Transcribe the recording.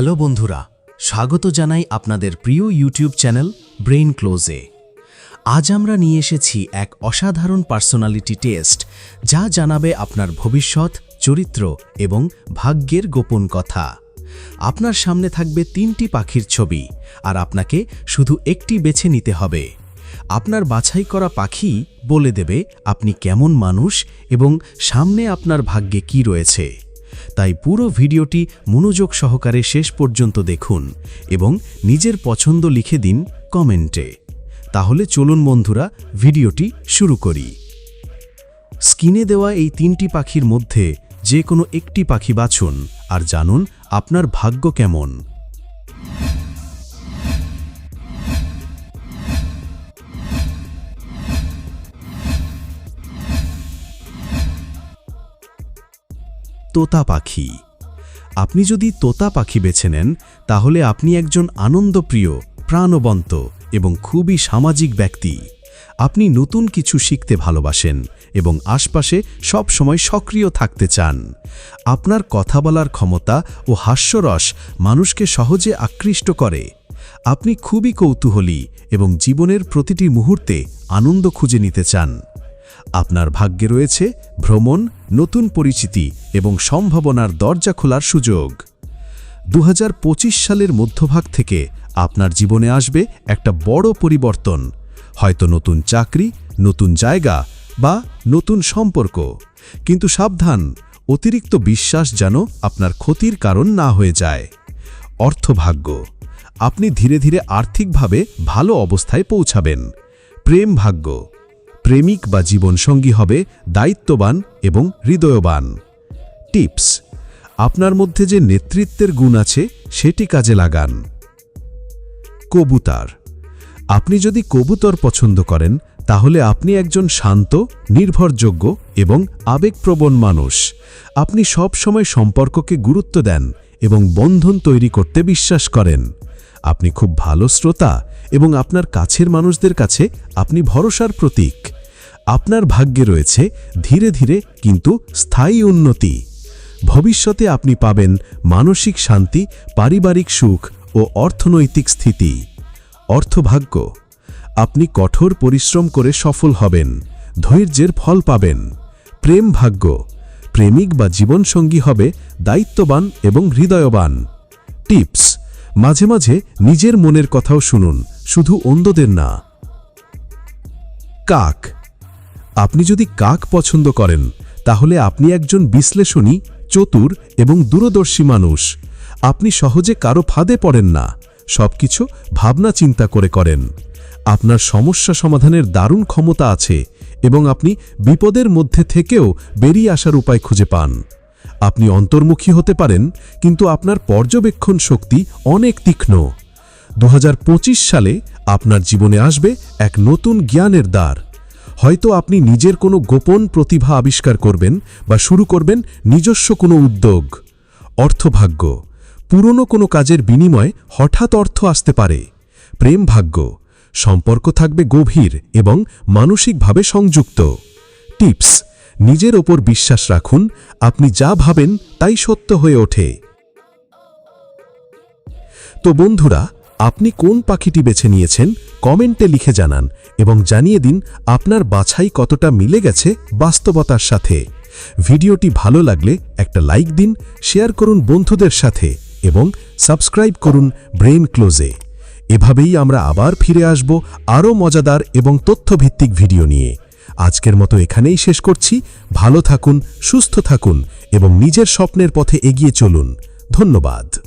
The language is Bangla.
হ্যালো বন্ধুরা, স্বাগত জানাই আপনাদের প্রিয় ইউটিউব চ্যানেল ব্রেইন ক্লোজে। আজ আমরা নিয়ে এসেছি এক অসাধারণ পার্সোনালিটি টেস্ট, যা জানাবে আপনার ভবিষ্যৎ, চরিত্র এবং ভাগ্যের গোপন কথা। আপনার সামনে থাকবে তিনটি পাখির ছবি, আর আপনাকে শুধু একটি বেছে নিতে হবে। আপনার বাছাই করা পাখি বলে দেবে আপনি কেমন মানুষ এবং সামনে আপনার ভাগ্যে কি রয়েছে। তাই পুরো ভিডিওটি মনোযোগ সহকারে শেষ পর্যন্ত দেখুন এবং নিজের পছন্দ লিখে দিন কমেন্টে। তাহলে চলুন বন্ধুরা, ভিডিওটি শুরু করি। স্কিনে দেওয়া এই তিনটি পাখির মধ্যে যে কোনো একটি পাখি বাছুন আর জানুন আপনার ভাগ্য কেমন। তোতা পাখি। আপনি যদি তোতা পাখি বেছে নেন, তাহলে আপনি একজন আনন্দপ্রিয়, প্রাণবন্ত এবং খুবই সামাজিক ব্যক্তি। আপনি নতুন কিছু শিখতে ভালোবাসেন এবং আশপাশে সব সময় সক্রিয় থাকতে চান। আপনার কথা বলার ক্ষমতা ও হাস্যরস মানুষকে সহজে আকৃষ্ট করে। আপনি খুবই কৌতূহলী এবং জীবনের প্রতিটি মুহূর্তে আনন্দ খুঁজে নিতে চান। আপনার ভাগ্যে রয়েছে ভ্রমণ, নতুন পরিচিতি এবং সম্ভাবনার দরজা খোলার সুযোগ। দু হাজার পঁচিশ সালের মধ্যভাগ থেকে আপনার জীবনে আসবে একটা বড় পরিবর্তন। হয়তো নতুন চাকরি, নতুন জায়গা বা নতুন সম্পর্ক। কিন্তু সাবধান, অতিরিক্ত বিশ্বাস যেন আপনার ক্ষতির কারণ না হয়ে যায়। অর্থভাগ্য, আপনি ধীরে ধীরে আর্থিকভাবে ভালো অবস্থায় পৌঁছাবেন। প্রেম ভাগ্য প্রেমিক বা জীবনসঙ্গী হবে দায়িত্ববান এবং হৃদয়বান। টিপস, আপনার মধ্যে যে নেতৃত্বের গুণ আছে সেটি কাজে লাগান। কবুতার, আপনি যদি কবুতর পছন্দ করেন, তাহলে আপনি একজন শান্ত, নির্ভরযোগ্য এবং আবেগপ্রবণ মানুষ। আপনি সব সময় সম্পর্ককে গুরুত্ব দেন এবং বন্ধন তৈরি করতে বিশ্বাস করেন। আপনি খুব ভালো শ্রোতা এবং আপনার কাছের মানুষদের কাছে আপনি ভরসার প্রতীক। আপনার ভাগ্যে রয়েছে ধীরে ধীরে কিন্তু স্থায়ী উন্নতি। ভবিষ্যতে আপনি পাবেন মানসিক শান্তি, পারিবারিক সুখ ও অর্থনৈতিক স্থিতি। অর্থভাগ্য, আপনি কঠোর পরিশ্রম করে সফল হবেন, ধৈর্যের ফল পাবেন। প্রেম ভাগ্য, প্রেমিক বা জীবনসঙ্গী হবে দায়িত্ববান এবং হৃদয়বান। টিপস, মাঝে মাঝে নিজের মনের কথাও শুনুন, শুধু অন্ধদের না। কাক আপনি যদি কাক পছন্দ করেন, তাহলে আপনি একজন বিশ্লেষণী, চতুর এবং দূরদর্শী মানুষ। আপনি সহজে কারও ফাঁদে পড়েন না, সবকিছু ভাবনা চিন্তা করে করেন। আপনার সমস্যা সমাধানের দারুণ ক্ষমতা আছে এবং আপনি বিপদের মধ্যে থেকেও বেরিয়ে আসার উপায় খুঁজে পান। আপনি অন্তর্মুখী হতে পারেন, কিন্তু আপনার পর্যবেক্ষণ শক্তি অনেক তীক্ষ্ণ। দু হাজার পঁচিশ সালে আপনার জীবনে আসবে এক নতুন জ্ঞানের দ্বার। হয়তো আপনি নিজের কোনো গোপন প্রতিভা আবিষ্কার করবেন বা শুরু করবেন নিজস্ব কোনো উদ্যোগ। অর্থভাগ্য। পুরনো কোনো কাজের বিনিময়ে হঠাৎ অর্থ আসতে পারে। প্রেম ভাগ্য সম্পর্ক থাকবে গভীর এবং মানসিকভাবে সংযুক্ত। টিপস। নিজের ওপর বিশ্বাস রাখুন, আপনি যা ভাবেন তাই সত্য হয়ে ওঠে। তো বন্ধুরা আপনি কোন পাখিটি বেছে নিয়েছেন, কমেন্টে লিখে জানান এবং জানিয়ে দিন আপনার বাছাই কতটা মিলে গেছে বাস্তবতার সাথে। ভিডিওটি ভালো লাগলে একটা লাইক দিন, শেয়ার করুন বন্ধুদের সাথে এবং সাবস্ক্রাইব করুন ব্রেন ক্লোজে। এভাবেই আমরা আবার ফিরে আসব আরও মজাদার এবং তথ্যভিত্তিক ভিডিও নিয়ে। আজকের মতো এখানেই শেষ করছি। ভালো থাকুন, সুস্থ থাকুন এবং নিজের স্বপ্নের পথে এগিয়ে চলুন। ধন্যবাদ।